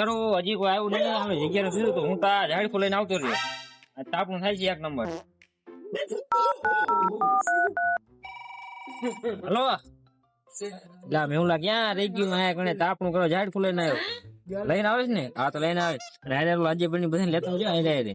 કરો, હજી કોઈ આવ્યું નહીં અમે જગ્યા કીધું તો હું તા આ ઝાડ લઈને આવતો રહ્યો. તાપણું થાય છે એક નંબર. હલો? લા મેહુલા ક્યાં રહી ગયું? આ કણે તાપણું કરો ઝાડ લઈને આવ્યો. લઈને આવે છે ને? હા, તો લઈને આવે આજે પણ બધાને લેતો જાય લેતો જાય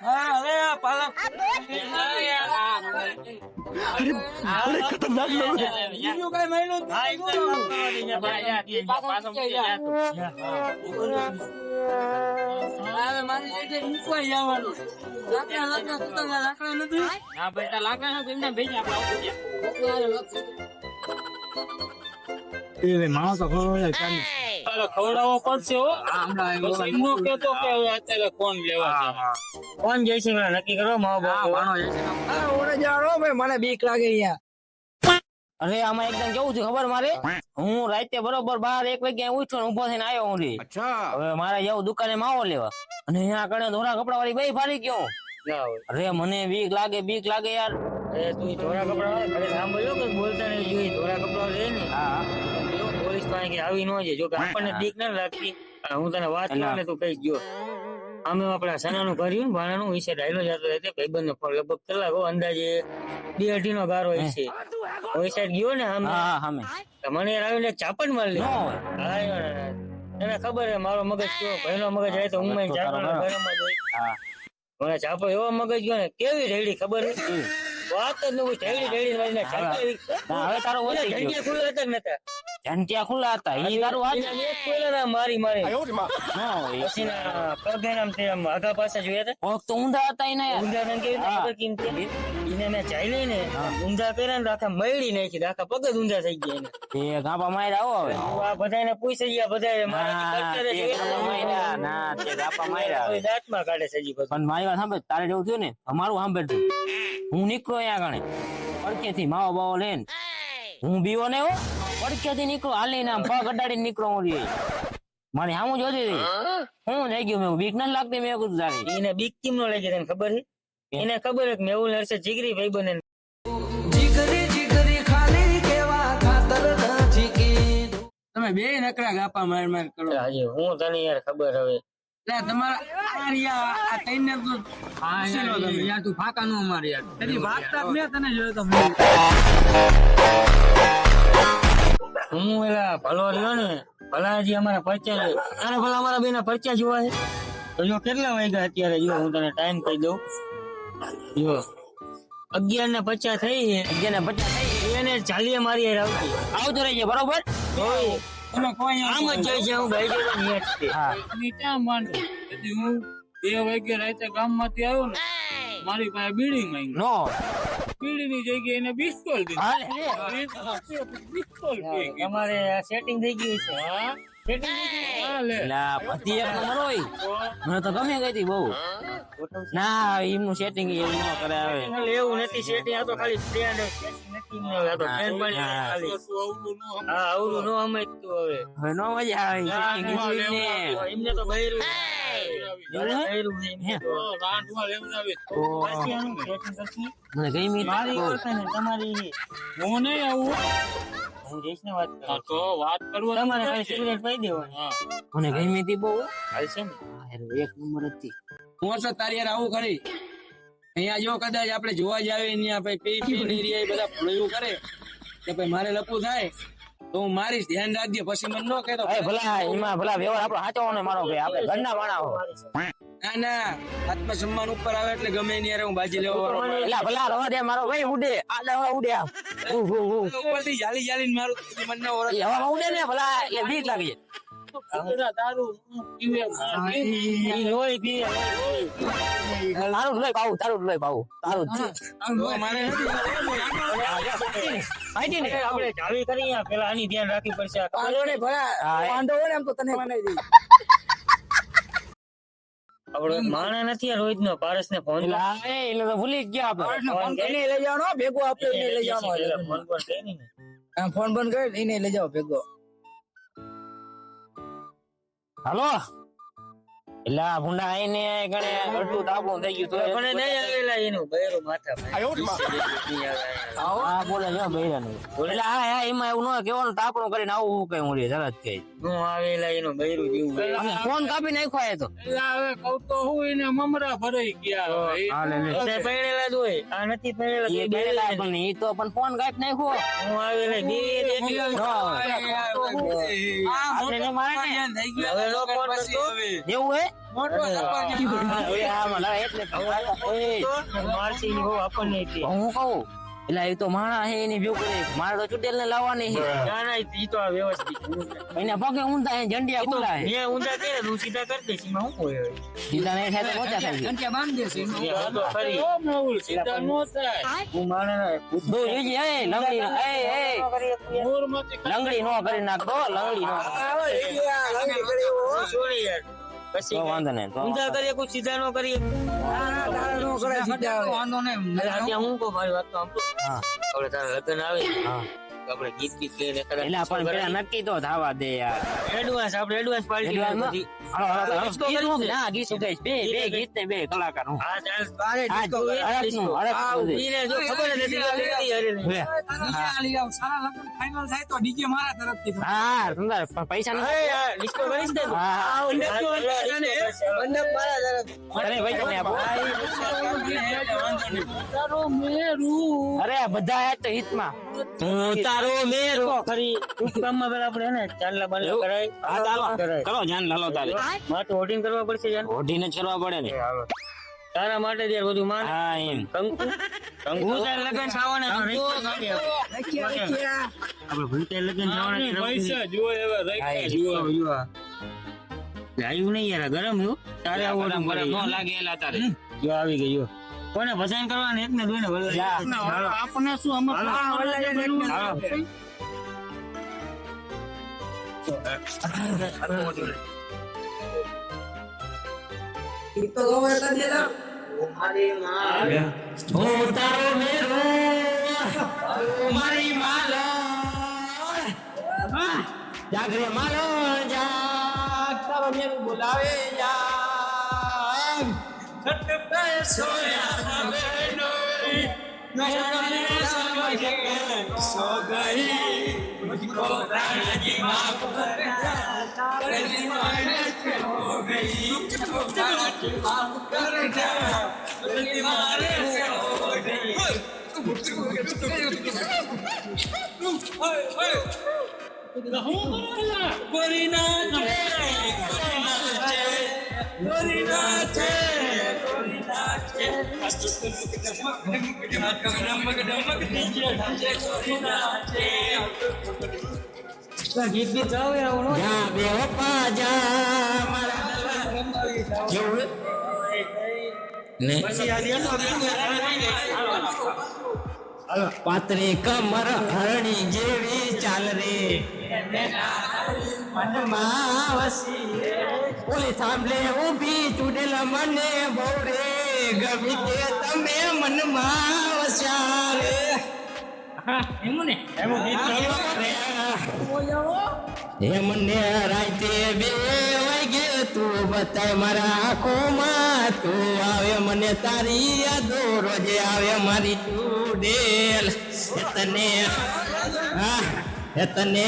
હા હવે આ પાલક બીજું કઈ મહિનો હવે મારી જવાનું લાકડા લાકડા તો લાકડા નથી. હા? બેટા લાકડા નથી એમને ભેજ ખવડાવવો પડશે હો. નો કહેતો કે હવે અત્યારે કોણ લેવા જાય. કોણ જાય છે? નક્કી કરો માવો ભાઈ મને બીક લાગે યાર અરે આમાં એકદમ કેવું છે ખબર મારે? હું રાતે બરોબર બાર એક વાગ્યા ઉઠ્યો ને ઊભો થઈને આવ્યો હું હવે મારે જવું દુકાને માવો લેવા. અને અહીંયા કણે ધોરા કપડા વાળી બે ફારી ગયો અરે મને બીક લાગે બીક લાગે યાર. અરે તું ધોરા કપડા વાળા સાંભળ્યો કે બોલતા નહીં? ધોરા કપડા પાસે કે આવી ન જાય જો. કે આપણને બીક ના લાગતી. હું તને વાત કરું તું કઈ ગયો. અમે આપણા સનાનું કર્યું ભાણાનું વિશે ડાયલો જતો રહેતો ભાઈબંધ નો લગભગ કલાક અંદાજે બે અઢી નો ગારો છે. ઓય સાઈડ ગયો ને અમે? મને આવીને ચાપડ મારી લે. એને ખબર હે મારો મગજ કેવો ભાઈનો મગજ આવે તો હું મને મને ચાપો એવો મગજ ગયો ને કેવી રેડી ખબર વાત જ ન રેડી ઢેડી ઢેડી હવે તારો ઓલે ખુલ્લો હતા નતા. જંટિયા ખુલ્લા હતા એ તારું ના મારી મારી. પછી ના પગે આમ તે આગા પાસે જોયા હતા તો ઊંધા હતા એના. ઊંધા રંગ કેવી હા. ખબર એને મેં ચાલી ને ઊંધા કર્યા ને આખા મળી નાખી આખા પગ જ ઊંધા થઈ ગયા એને. એ ગાંપા માર્યા આવો હવે. હું આ બધાને પૂછી ગયા બધા ના, તે ગાપા માર્યા. ના તે ગાપા માયરા. દાંતમાં કાઢે છે પણ મારી વાત સાંભળ તારે જેવું થયું ને અમારું સાંભળે તું હું નીકળો અહીંયા ગણે પડકેથી માવો બાવો લઈને. હું બીવો ને હો. પડકેથી નીકળો હાલીને આમ પગ અડાડી નીકળો હું રી. મારી સામું જોતી હતી હું થઈ ગયું મેં બીક નથી લાગતી મેં કીધું તારી. એને બીક કેમ નો લાગી તને ખબર છે? એને ખબર કે મેહુલ નરસે જીગરી ભાઈ બને જીગરી જીગરી ખાલી કેવા ખાતર નથી તમે બે નકરા ગાપા માર માર કરો. હાજી હું તને યાર ખબર હવે. તમારા આ આ તો પૂછેલો યાર તું ફાકા નો માર યાર મેં તને જોયો તો હું એલા ભલો રહ્યો ને ભલાજી અમારા પરચા છે અરે ભલા અમારા બેના પરચા જોવા છે તો જો કેટલા વાગ્યા અત્યારે? જો હું તને ટાઈમ કહી દઉં. જો અગિયાર ને પચાસ થઈ છે. ને પચાસ થઈ એને ચાલીએ મારી આવતી. આવતું રહીએ બરોબર? કોઈ આમ જ જાય છે ભાઈ હું. બે વાગ્યા રાતે ગામમાંથી આવ્યો ને મારી પાસે બીડી માંગી. નો. બીડી ની જગ્યાએ એને બિસ્કોલ બિસ્કોલ અમારે સેટિંગ થઈ ગયું છે. હા સેટિંગ થઈ ગયું હા લે. લા પતિ એક નંબર હોય. મને તો ગમે ગઈ હતી બહુ. ના એમનું સેટિંગ એવું ન કરે એટલે એવું નથી સેટિંગ આ તો ખાલી ફ્રેન્ડ હવે નો મજા આવે એમને તો બૈરું. મને ગઈ મી મારી ઓળખાણ ને તમારી હું નહીં આવું હું જઈશ ને વાત હા, તો વાત કરવા તમારે ખાલી સિગરેટ પાઈ દેવાની મને ગઈ મી બહુ હાલશે ને એક નંબર હતી હું તો તારી યાર આવું ખરી અહીંયા જો કદાચ આપણે જોવા જ આવે ત્યાં પી પી ની બધા ભોળ્યું કરે કે ભાઈ મારે લપુ થાય તો હું મારી ધ્યાન રાખજે પછી મને ન કહેતો અરે ભલા એમાં ભલા વ્યવહાર આપણો સાચો ને મારો ભાઈ આપણે ઘરના માણા હો. ના ના આત્મસન્માન ઉપર આવે એટલે ગમે એની યાર હું બાજી લેવા એટલે ભલા રવા દે મારો ભાઈ ઉડે. આ દવા ઉડે આ. ઉપરથી જાલી જાલીને મારું મને ન ઓળખ. હવામાં ઉડે ને ભલા એટલે બીક લાગી બધા દારૂ લોહી પીએ, તારું લઈ પાવું તારું લઈ પાવું તારું આપણે ચાવી કરી પેલા આની ધ્યાન રાખવી પડશે વાંધો હોય ને એમ તો તને મને આપડે માણા નથી રોહિત નો પારસ ને ફોન એટલે તો ભૂલી ગયા આપણે લઈ જવાનો ભેગો આપણે લઈ જવાનો. ફોન બંધ કરી એને લઈ જાઓ ભેગો હાલો એટલે આ ભૂંડા આઈને ગણે અડધું તાપું થઈ ગયું તો. ગણે નહીં આવેલા એનું બૈરું માથા આ બોલે જો બૈરાનું. એટલે આ હા એમાં એવું ન કેવાનું તાપણું કરીને આવું હું કઈ હું જ કઈ હું આવેલા એનું બૈરું જેવું ફોન કાપી નાખ્યો એ તો. હવે કહું તો હું એને મમરા ભરાઈ ગયા હા લે. લે પહેરેલા જ હોય. આ નથી પહેરેલા એ પહેરેલા પણ એ તો પણ ફોન કાપી નાખ્યો. હું આવેલા બે એવું હે મોટો હવે આ મને એટલે મારસી ની બહુ આપણને એટલે. હું કહું? એટલે એ તો માણા હે એની ભેગું કરે. મારે તો ચૂટેલ ને લાવવાની છે ના ના ઈ તો આ વ્યવસ્થિત એના પગે ઊંધા હે જંડિયા ખુલ્લા હે. મેં ઊંધા કે તું સીધા કરી દઈશ એમાં હું કોઈ સીધા નહીં થાય તો પોચા થાય ઘંટિયા બાંધી દેશે એનું. તો ખરી. મેહુલ સીધા નો થાય. તું માણે દો જોજી એ લંગડી એ એ. મોરમાંથી લંગડી નો કરી નાખતો લંગડી નો. આવો, લંગડી કરી એવો. છોડી યાર? પછી વાંધો નહીં ઊંધા કરીએ કોઈ સીધા નો કરીએ. વાંધો નહીં હું કહું મારી વાત તો આમ આપણે તારા લગ્ન આવે. આપણે ગીત ગીત લઈને એટલે નક્કી તો થવા દે યાર. એડવાન્સ આપણે એડવાન્સ પાર્ટી બધી ના ગીત ગાઈશ બે બે ગીત ને બે કલાકાર હું અરે, આ disco કરે. અડકનું અડકનું જો ખબર જ નથી અરે લે. આ લઈ સારા લગ્ન થાય તો DJ મારા તરફથી હા સુંદર પૈસા નથી ડિસ્કો કરીશ ને હા મંડપ મારા તરફ અરે ભાઈ તમે આપો અરે બધા હે તો હિતમાં. હું તારો મેરો. ખરી કામમાં પેલા આપણે ને ચાંદલા બાંધલા કરાય. હા ચાલો કરો જાન લાલો તારે. મારે હોર્ડિંગ કરવા પડશે જાન હોર્ડિંગ જ કરવા પડે ને. તારા માટે જ બધું માન હા એમ. કંકુ. કંકુ. તાર લગન થવાના તો. આપણે ભૂતે લગન થવાના પૈસા જુઓ એવા જુઓ જુઓ. લાગ્યું નહીં યાર ગરમ એવું તારે આવું ગરમ ગરમ. ન લાગે એલા તારે. જો આવી ગયો કોને ભસાન કરવાને? એક ને દોઈ આપણે શું? અમે તો ગમે એટલા દેલા. મારી માલો. જાગરે માલો જાગ મેં બોલાવે યાર. ખટપે સોયા બહેનોઈ નયને સમજે સો ગઈ. મુજકો રાણી માફ કરતા કરી મને હો. ગીત ગીત જાવ જા બે પપ્પા જા મારા જેવું ને કમર હરણી જેવી ચાલ રે મનમાં વસી ઓલી થાંભલે ઊભી ચૂડેલ મને બહુ રે ગમી તે તમે મનમાં વસ્યા રે. હે મને રાતે બે વાગે તું બતાય મારા આંખોમાં. તું આવે મને તારી યાદો રોજે આવે મારી ચૂડેલ તને હા. તને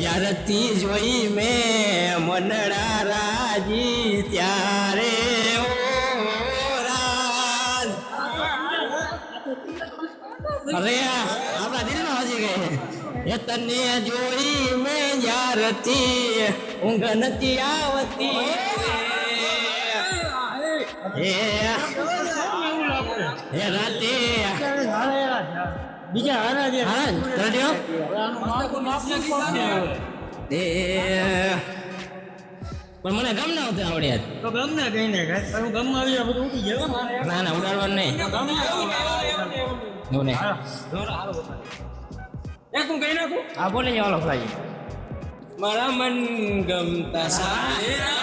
જ્યારથી જોઈ મેં મનડા રાજી ત્યારે અરે આપણા દિલમાં હજી ગઈ એ તને જોઈ મેં જ્યારથી ઊંઘ નથી આવતી. હે રાતે બીજા હારા કરજો એ. પણ મને ગમ ના આવતું આવડે યાર તો ગમને કહીને હું ગમમાં આવી બધું ઉઠી ગયો. ના ના ઉડાડવાનું નહીં. એવું નહીં એક હું કહી નાખું? આ બોલે જવાનો ભાઈ મારા મન ગમતા સારા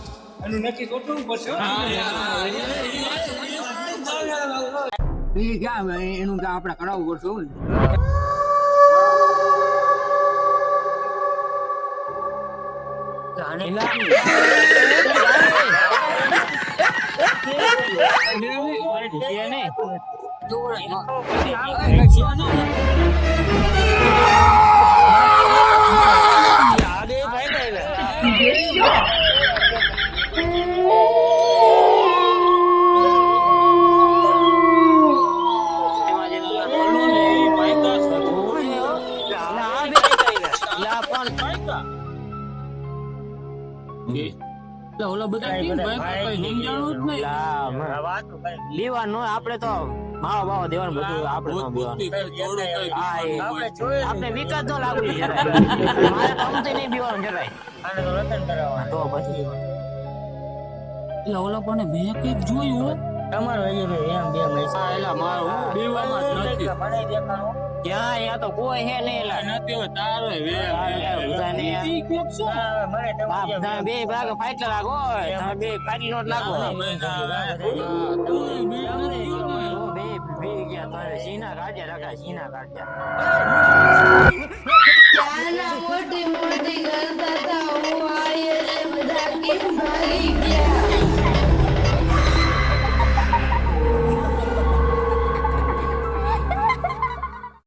એનું નક્કી ગોઠવવું પડશે હો. ક્યાં એનું કામ આપણે કરાવવું પડશે ને. હોય આપણે તો માવા બાવા દેવાનું બધું આપણે ન દેવાનું. આપણે વિકાસ તો લાગુ મારે તો નહીં પીવાનું જરાય. તો પછી એટલે ઓલા પણ મેં કંઈક જોયું તમારો એમ એલા મારું પીવામાં જ નથી. ક્યાં તો કોઈ હે નહીં એલા તારે બધા ને ઈ ક્યાંક છે. બે ભાગ ફાઈટર લાગો તમે બે નોટ લાગો બે બે ગયા તારે સીના કાઢ્યા રાખા સીના કાઢ્યા. મોટી મોટી કરતા હતા હું એટલે બધા કેમ ભાઈ